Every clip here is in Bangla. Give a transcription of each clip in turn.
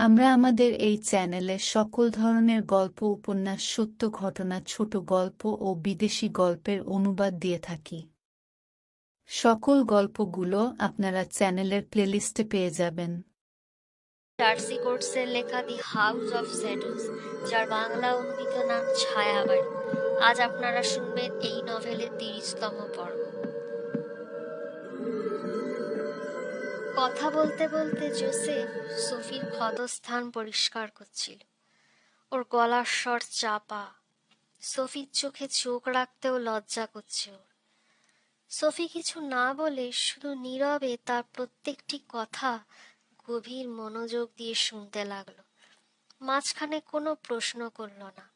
আমরা আমাদের এই চ্যানেলে সকল ধরনের গল্প, উপন্যাস, সত্য ঘটনা, ছোট গল্প ও বিদেশি গল্পের অনুবাদ দিয়ে থাকি। সকল গল্পগুলো আপনারা চ্যানেলের প্লেলিস্টে পেয়ে যাবেন। ডার্সি কোটসের লেখা দি হাউস অফ শ্যাডোজ যার বাংলা অনুদিত নাম ছায়াবাড়ি। আজ আপনারা শুনবেন এই নভেলের তিরিশতম পর্ব। কথা বলতে বলতে জোসেফ সোফির ক্ষতস্থান পরিষ্কার করছিল। ওর গলার স্বর চাপা। সোফির চোখে চোখ রাখতেও লজ্জা করছে ওর। সোফি কিছু না বলে শুধু নীরবে তার প্রত্যেকটি কথা গভীর মনোযোগ দিয়ে শুনতে লাগল। মাঝখানে কোনো প্রশ্ন করল না।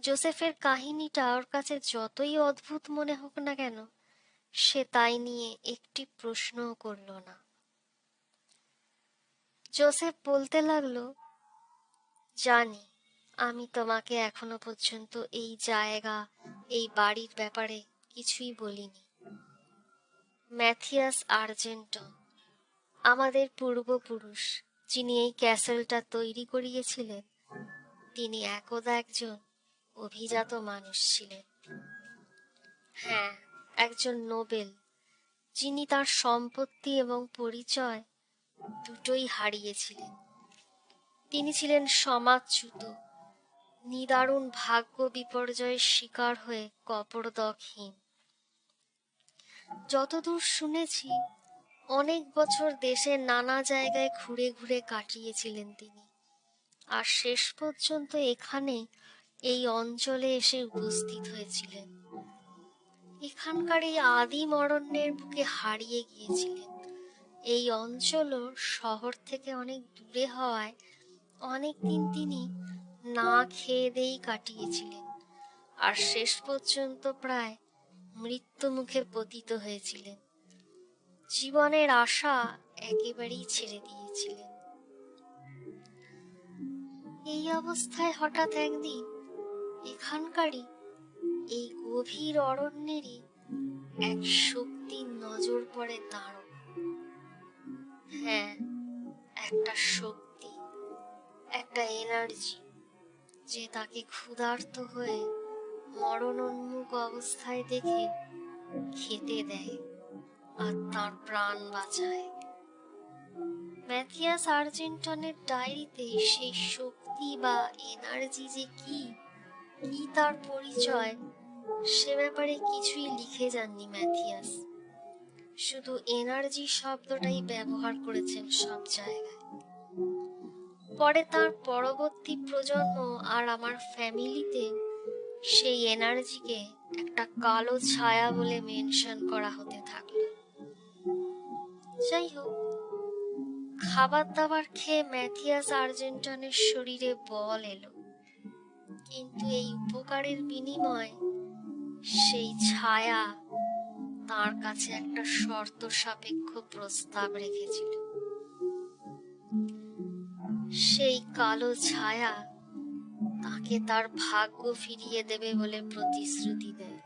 জোসেফের কাহিনীটা ওর কাছে যতই অদ্ভুত মনে হোক না কেন, সে তাই নিয়ে একটি প্রশ্নও করল না। জোসেফ বলতে লাগল, জানি, আমি তোমাকে এখনও পর্যন্ত এই জায়গা, এই বাড়ির ব্যাপারে কিছুই বলিনি। ম্যাথিয়াস আর্জেন্টো, আমাদের পূর্বপুরুষ, যিনি এই ক্যাসেলটা তৈরি করিয়েছিলেন, তিনি একদা একজন অভিজাত মানুষ ছিলেন। হ্যাঁ একজন নোবেল, যিনি তার সম্পত্তি এবং পরিচয় দুটোই হারিয়েছিলেন। তিনি ছিলেন সমাজচ্যুত নিদারুণ ভাগ্য বিপর্যয়ের শিকার হয়ে কপরদকহীন যতদূর শুনেছি, অনেক বছর দেশের নানা জায়গায় ঘুরে ঘুরে কাটিয়েছিলেন তিনি। আর শেষ পর্যন্ত এখানে এই অঞ্চলে এসে উপস্থিত হয়েছিলেন। এখানকার এই আদিম অরণ্যের বুকে হারিয়ে গিয়েছিলেন। এই অঞ্চলও শহর থেকে অনেক দূরে হওয়ায় অনেকদিন তিনি না খেয়ে দেই কাটিয়েছিলেন। আর শেষ পর্যন্ত প্রায় মৃত্যু মুখে পতিত হয়েছিলেন। জীবনের আশা একেবারেই ছেড়ে দিয়েছিলেন। এই অবস্থায় হঠাৎ একদিন এখানকারই এই গভীর অরণ্যেরই এক শক্তির নজর পড়ে তাঁর হ্যাঁ একটা শক্তি, একটা এনার্জি যে তাকে ক্ষুধার্ত হয়ে মরণোন্মুখ অবস্থায় দেখে খেতে দেয় আর তার প্রাণ বাঁচায়। ম্যাথিয়াস আর্জেন্টনের ডায়েরিতে সেই শক্তি বা এনার্জি যে কি কি তার পরিচয়, সে ব্যাপারে কিছুই লিখে যাননি ম্যাথিয়াস। শুধু এনার্জি শব্দটাই ব্যবহার করেছেন সব জায়গায়। পরে তার পরবর্তী প্রজন্ম আর আমার ফ্যামিলিতে সেই এনার্জিকে একটা কালো ছায়া বলে মেনশন করা হতে থাকল। যাই হোক খাবার দাবার খেয়ে ম্যাথিয়াস আর্জেন্টনের শরীরে বল এলো। কিন্তু এই উপকারের বিনিময় সেই ছায়া তার কাছে একটা শর্ত সাপেক্ষ প্রস্তাব রেখেছিল। সেই কালো ছায়া তাকে তার ভাগ্য ফিরিয়ে দেবে বলে প্রতিশ্রুতি দেয়।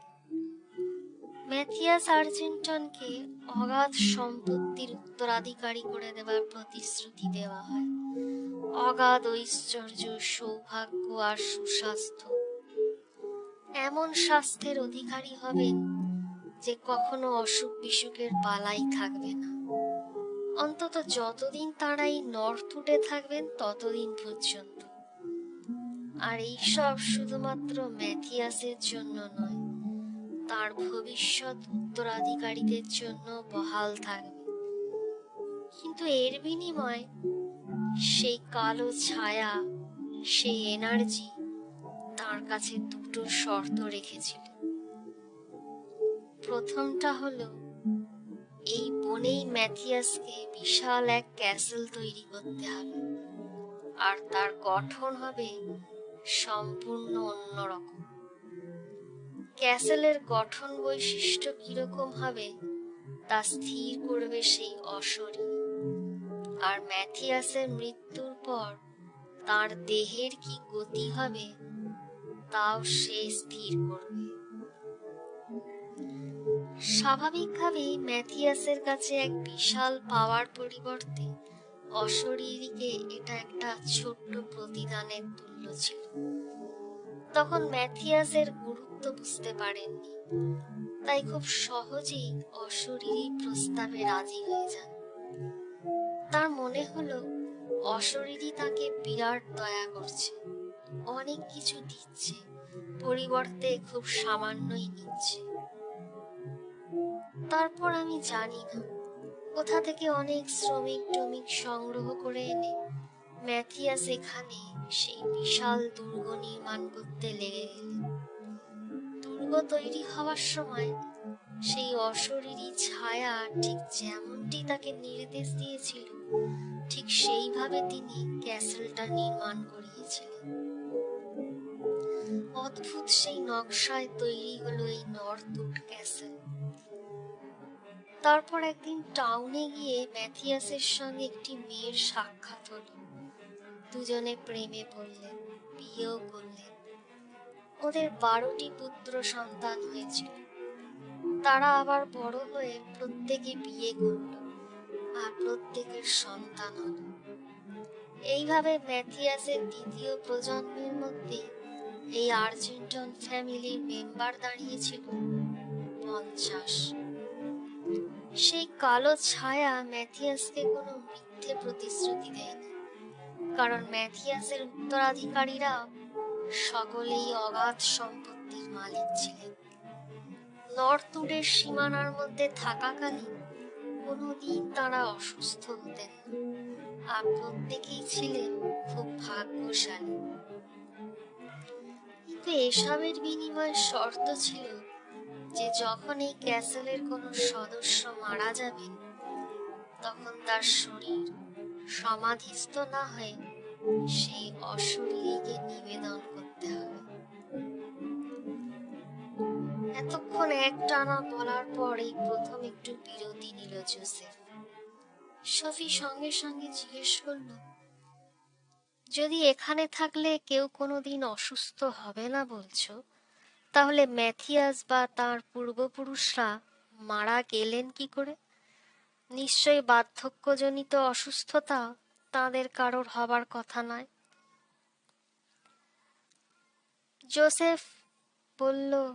ম্যাথিয়াস আর্জেন্টনকে অগাধ সম্পত্তির উত্তরাধিকারী করে দেওয়ার প্রতিশ্রুতি দেওয়া হয়। অগাধ ঐশ্বর্য, সৌভাগ্য আর সুস্বাস্থ্য। এমন স্বাস্থ্যের অধিকারী হবেন যে কখনো অসুখ বিসুখের পালাই থাকবে না। অন্তত যতদিন তারা এই নর্থউডে থাকবেন, ততদিন পর্যন্ত। আর এইসব শুধুমাত্র ম্যাথিয়াসের জন্য নয়, তার ভবিষ্যৎ উত্তরাধিকারীদের জন্য বহাল থাকবে। কিন্তু এর বিনিময়ে সেই কালো ছায়া, সেই এনার্জি তার কাছে দুটো শর্ত রেখেছিল। প্রথমটা হলো, এই বনেই ম্যাথিয়াসকে বিশাল এক ক্যাসেল তৈরি করতে হবে। আর তার গঠন হবে সম্পূর্ণ অন্যরকম। ক্যাসেলের গঠন বৈশিষ্ট্য কীরকম হবে, তা স্থির করবে সেই অশরী আর ম্যাথিয়াসের মৃত্যুর পর তার দেহের কি গতি হবে, তাও সে স্থির করবে। স্বাভাবিকভাবেই ম্যাথিয়াসের কাছে এক বিশাল পাওয়ার পরিবর্তে অশরীরীকে এটা একটা ছোট্ট প্রতিদানের তুল্য ছিল। তখন ম্যাথিয়াসের গুরুত্ব বুঝতে পারেননি। তাই খুব সহজেই অশরীরী প্রস্তাবে রাজি হয়ে যান। তার মনে হলো, অশরীরী তাকে বিরাট দয়া করছে, অনেক কিছু দিচ্ছে, পরিবর্তে খুব সামান্যই নিচ্ছে। তারপর আমি জানি না। কোথা থেকে অনেক শ্রমিক টমিক সংগ্রহ করে এনে ম্যাথিয়াস এখানে সেই বিশাল দুর্গ নির্মাণ করতে লেগে গেলেন দুর্গ তৈরি হওয়ার সময় সেই অশরীরী ছায়া ঠিক যেমনটি তাকে নির্দেশ দিয়েছিল, ঠিক সেইভাবে তিনি ক্যাসেলটা নির্মাণ করিয়েছিলেন। অদ্ভুত সেই নকশায় তৈরি হলো এই নর্থউড ক্যাসেল। তারপর একদিন টাউনে গিয়ে ম্যাথিয়াসের সঙ্গে একটি মেয়ের সাক্ষাৎ হলো। দুজনে প্রেমে পড়লেন, বিয়েও করলেন। ওদের বারোটি পুত্র সন্তান হয়েছিল। তারা আবার বড় হয়ে প্রত্যেকে বিয়ে করল আর প্রত্যেকের সন্তান হলো। এইভাবে ম্যাথিয়াসের দ্বিতীয় প্রজন্মের মধ্যে এই আর্জেন্টন ফ্যামিলির মেম্বার দাঁড়িয়েছিল পঞ্চাশ। সেই কালো ছায়া ম্যাথিয়াসকে কোনো মিথ্যে প্রতিশ্রুতি দেয়নি। কারণ ম্যাথিয়াসের উত্তরাধিকারীরা সকলেই অগাধ সম্পত্তির মালিক ছিলেন। নর্থউডের সীমানার মধ্যে থাকাকালীন কোনোদিন তারা অসুস্থ হতেন না। আর প্রত্যেকেই ছিলেন খুব ভাগ্যশালী। কিন্তু এসবের বিনিময়ে শর্ত ছিল যে যখন এই ক্যাসেলের কোনো সদস্য মারা যাবে, তখন তার শরীর সমাধিস্থ না হয়ে সেই অশরীরীকে নিবেদন করতে হবে। এতক্ষণ এক টানা বলার পর এই প্রথম একটু বিরতি নিল জোসেফ। সফি সঙ্গে সঙ্গে জিজ্ঞেস করল, যদি এখানে থাকলে কেউ কোনোদিন অসুস্থ হবে না বলছো? তাহলে ম্যাথিয়াস বা তার পূর্বপুরুষরা মারা গেলেন কি করে? নিশ্চয়ই বার্ধক্যজনিত অসুস্থতা তাদের কারোর হবার কথা নয়। জোসেফ বলল,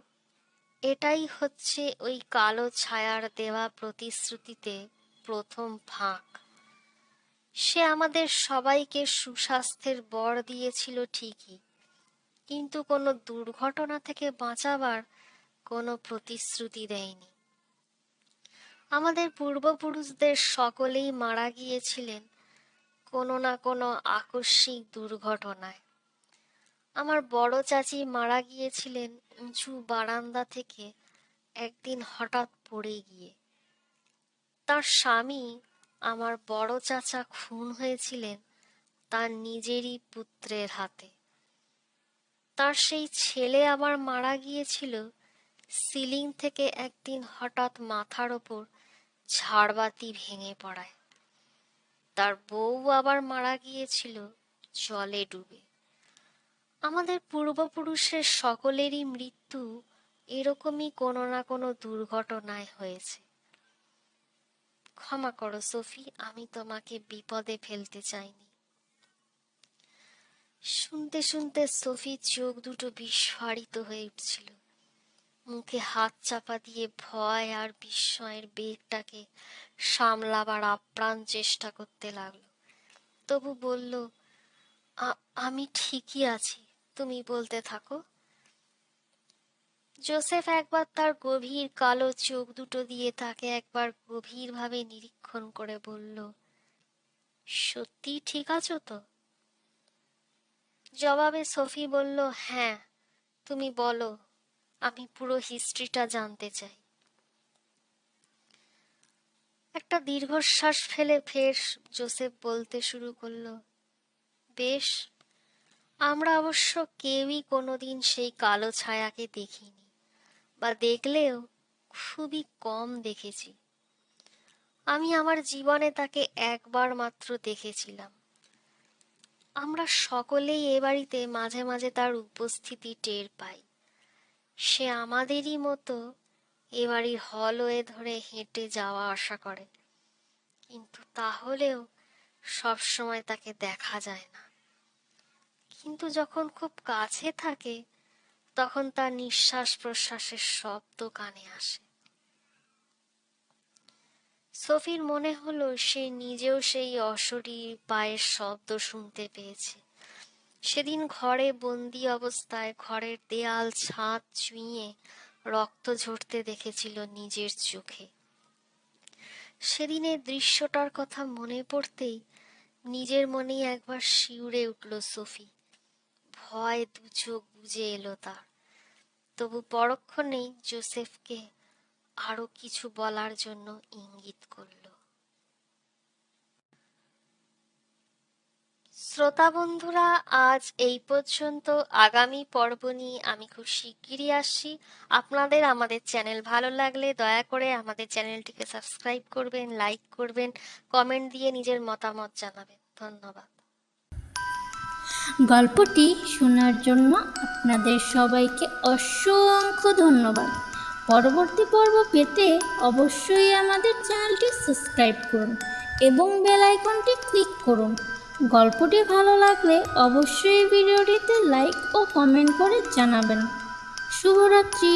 এটাই হচ্ছে ওই কালো ছায়ার দেওয়া প্রতিশ্রুতিতে প্রথম ফাঁক। সে আমাদের সবাইকে সুস্বাস্থ্যের বর দিয়েছিল ঠিকই কিন্তু কোনো দুর্ঘটনা থেকে বাঁচাবার কোনো প্রতিশ্রুতি দেয়নি। আমাদের পূর্বপুরুষদের সকলেই মারা গিয়েছিলেন কোনো না কোনো আকস্মিক দুর্ঘটনায়। আমার বড় চাচি মারা গিয়েছিলেন উঁচু বারান্দা থেকে একদিন হঠাৎ পড়ে গিয়ে। তার স্বামী আমার বড় চাচা খুন হয়েছিলেন তার নিজেরই পুত্রের হাতে। তার সেই ছেলে আবার মারা গিয়েছিল। সিলিং থেকে একদিন হঠাৎ মাথার ওপর ঝাড়বাতি ভেঙে পড়ায়। তার বউ আবার মারা গিয়েছিল, জলে ডুবে। আমাদের পূর্বপুরুষের সকলেরই মৃত্যু এরকমই কোনো না কোনো দুর্ঘটনায় হয়েছে। ক্ষমা করো, সোফি, আমি তোমাকে বিপদে ফেলতে চাইনি। শুনতে শুনতে সোফির চোখ দুটো বিস্ফারিত হয়ে উঠছিল। মুখে হাত চাপা দিয়ে ভয় আর বিস্ময়ের বেগটাকে সামলাবার আপ্রাণ চেষ্টা করতে লাগল। তবু বলল, "আ- আমি ঠিকই আছি, তুমি বলতে থাকো। জোসেফ একবার তার গভীর কালো চোখ দুটো দিয়ে তাকে একবার গভীরভাবে নিরীক্ষণ করে বলল সত্যি ঠিক আছো তো? জবাবে সফি বলল হ্যাঁ তুমি বলো, আমি পুরো হিস্ট্রিটা জানতে চাই। একটা দীর্ঘশ্বাস ফেলে ফের জোসেফ বলতে শুরু করল, বেশ, আমরা অবশ্য কেউই কোনোদিন সেই কালো ছায়াকে দেখিনি, বা দেখলেও খুবই কম দেখেছি। আমি আমার জীবনে তাকে একবার মাত্র দেখেছিলাম। আমরা সকলেই এ বাড়িতে মাঝে মাঝে তার উপস্থিতি টের পাই। সে আমাদেরই মতো এ বাড়ির হলওয়ে ধরে হেঁটে যাওয়া আশা করে। কিন্তু তাহলেও সব সময় তাকে দেখা যায় না। কিন্তু যখন খুব কাছে থাকে, তখন তার নিঃশ্বাস প্রশ্বাসের শব্দ কানে আসে। সোফির মনে হলো সে নিজেও সেই অশরীর পায়ের শব্দ শুনতে পেয়েছে। সেদিন ঘরে বন্দি অবস্থায় ঘরের দেয়াল, ছাদ চুইয়ে রক্ত ঝরতে দেখেছিল নিজের চোখে। সেদিনের দৃশ্যটার কথা মনে পড়তেই নিজের মনেই একবার শিউরে উঠল সোফি। ভয় দু চোখ বুঝে এলো তার। তবু পরক্ষণেই জোসেফকে আরও কিছু বলার জন্য ইঙ্গিত করল। শ্রোতা বন্ধুরা, আজ এই পর্যন্ত। আগামী পর্ব নিয়ে আমি খুব শিগগিরই আসছি। আপনাদের আমাদের চ্যানেল ভালো লাগলে দয়া করে আমাদের চ্যানেলটিকে সাবস্ক্রাইব করবেন, লাইক করবেন, কমেন্ট দিয়ে নিজের মতামত জানাবেন। ধন্যবাদ। গল্পটি শোনার জন্য আপনাদের সবাইকে অসংখ্য ধন্যবাদ। পরবর্তী পর্ব পেতে অবশ্যই আমাদের চ্যানেলটি সাবস্ক্রাইব করুন এবং বেল আইকনটি ক্লিক করুন। গল্পটি ভালো লাগলে অবশ্যই ভিডিওটিতে লাইক ও কমেন্ট করে জানাবেন। শুভরাত্রি।